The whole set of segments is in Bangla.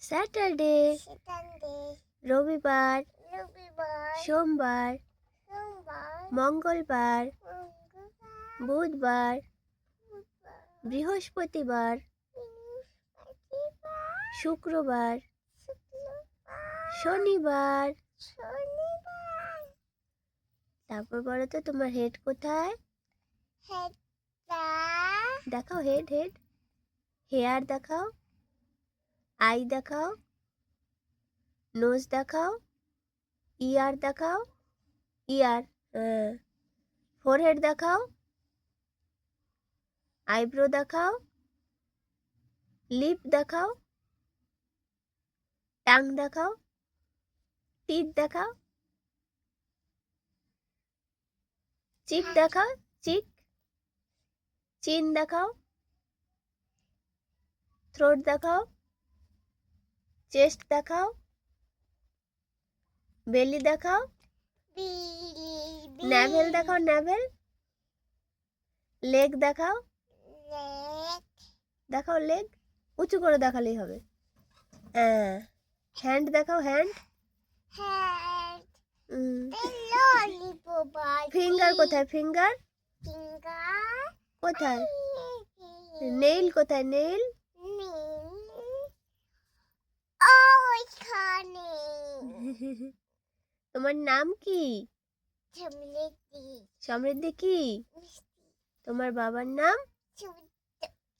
স্যাটারডে রবিবার সোমবার মঙ্গলবার বুধবার বৃহস্পতিবার শুক্রবার শনিবার। তারপর বলো তো তোমার হেড কোথায়? দেখাও হেড হেড হেয়ার দেখাও। আই দেখাও, নোজ দেখাও, ইয়ার দেখাও, ইয়ার ফোরহেড দেখাও, আইব্রো দেখাও, লিপ দেখাও, টাং দেখাও, টিথ দেখাও, চিক দেখাও, চিক, চিন দেখাও, থ্রোট দেখাও চেস্ট দেখাও। বেলি দেখাও। বিলি। ন্যাভেল দেখাও ন্যাভেল লেগ দেখাও। দেখাও লেগ। উঁচু করে দেখালেই হবে। হ্যাঁ হ্যান্ড দেখাও হ্যান্ড। ফিঙ্গার কোথায় ফিঙ্গার? ফিঙ্গার। কোথায়? নেইল কোথায় নেইল। তোমার নাম কি? সমৃদ্ধি। কি? তোমার বাবার নাম?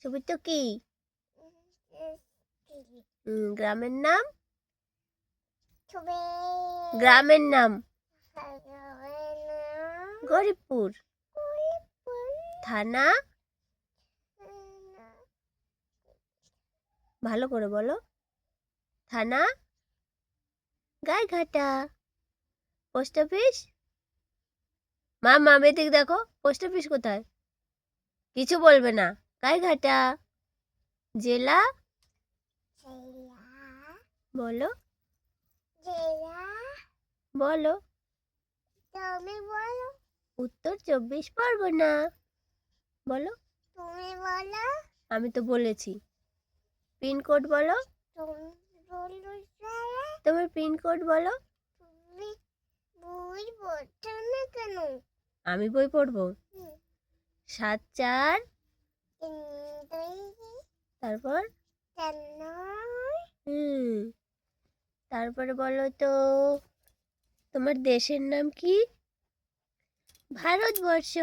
সুবিত কি? গ্রামের নাম? গ্রামের নাম? গরিবপুর। থানা। ভালো করে বলো। থানা? গাইঘাটা। পোস্ট অফিস মা মা বেদিক দেখো পোস্ট অফিস কোথায়? কিছু বলবে না। গাইঘাটা। জেলা? বলো। বলো। তুমি বলো উত্তর চব্বিশ পরগনা। বলো তুমি বলো। আমি তো বলেছি। পিনকোড বলো। তোমার পিনকোড বলো। তুমি বই পড়ছো না কেন? আমি বই পড়ব। সাত চার। তারপর? হুম। তারপরে বলো তো তোমার দেশের নাম কি? ভারতবর্ষ।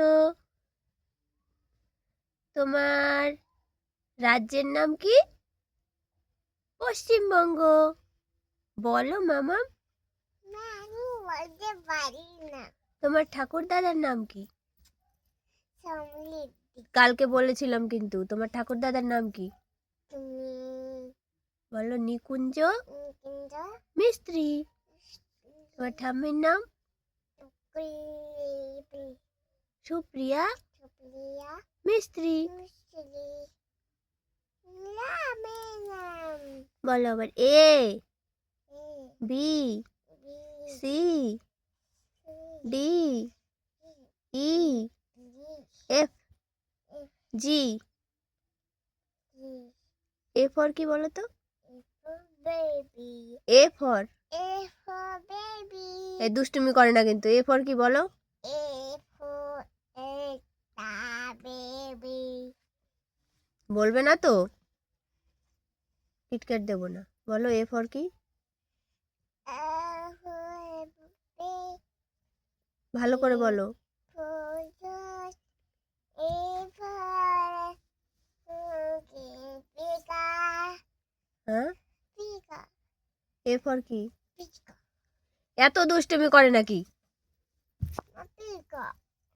তোমার রাজ্যের নাম কি? পশ্চিমবঙ্গ। বলো মামা। না আমি বলতে পারি না। তোমার ঠাকুর দাদার নাম কি? সমৃদ্ধি কালকে বলেছিলাম কিন্তু তোমার ঠাকুর দাদার নাম কি? বলো নিকুঞ্জ। মিস্ত্রি। তোমার ঠাম্মির নাম? সুপ্রিয়া। মিস্ত্রি। বলো আবার A. B C D E F G A for কি বলো তো এ ফর এ দুষ্টুমি করে না কিন্তু। এ ফর কি বলো? বলবে না তো? কিটক্যাট দেবো না। বলো এ ফর কি? ভালো করে বলো। হ্যাঁ? এ ফর কি এত দুষ্টুমি করে নাকি? পিকা